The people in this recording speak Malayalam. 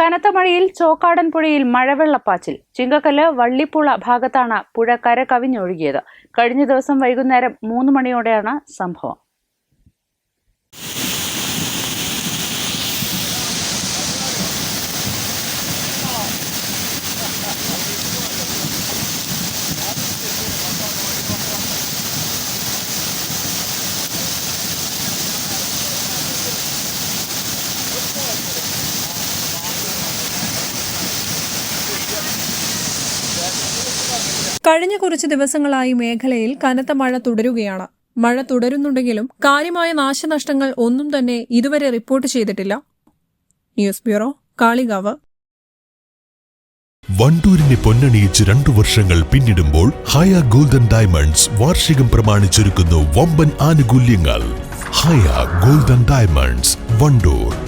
കനത്ത മഴയിൽ ചോക്കാടൻ പുഴയിൽ മഴവെള്ളപ്പാച്ചിൽ. ചിങ്കക്കല്ല് വള്ളിപ്പുള ഭാഗത്താണ് പുഴ കര കവിഞ്ഞൊഴുകിയത് കഴിഞ്ഞ ദിവസം വൈകുന്നേരം മൂന്ന് മണിയോടെയാണ് സംഭവം. കഴിഞ്ഞ കുറച്ച് ദിവസങ്ങളായി മേഖലയിൽ കനത്ത മഴ തുടരുകയാണ്. മഴ തുടരുന്നുണ്ടെങ്കിലും കാര്യമായ നാശനഷ്ടങ്ങൾ ഒന്നും തന്നെ ഇതുവരെ റിപ്പോർട്ട് ചെയ്തിട്ടില്ല. News bureau Kalikavu. വണ്ടൂരിനെ പൊന്നണിയിച്ച് രണ്ടു വർഷങ്ങൾ പിന്നിടുമ്പോൾ ഹയ ഗോൾഡൻ ഡയമണ്ട്സ് വാർഷികം പ്രമാണിച്ചൊരുക്കുന്നു വമ്പൻ ആനുകൂല്യങ്ങൾ. Haya golden diamonds Wandoor.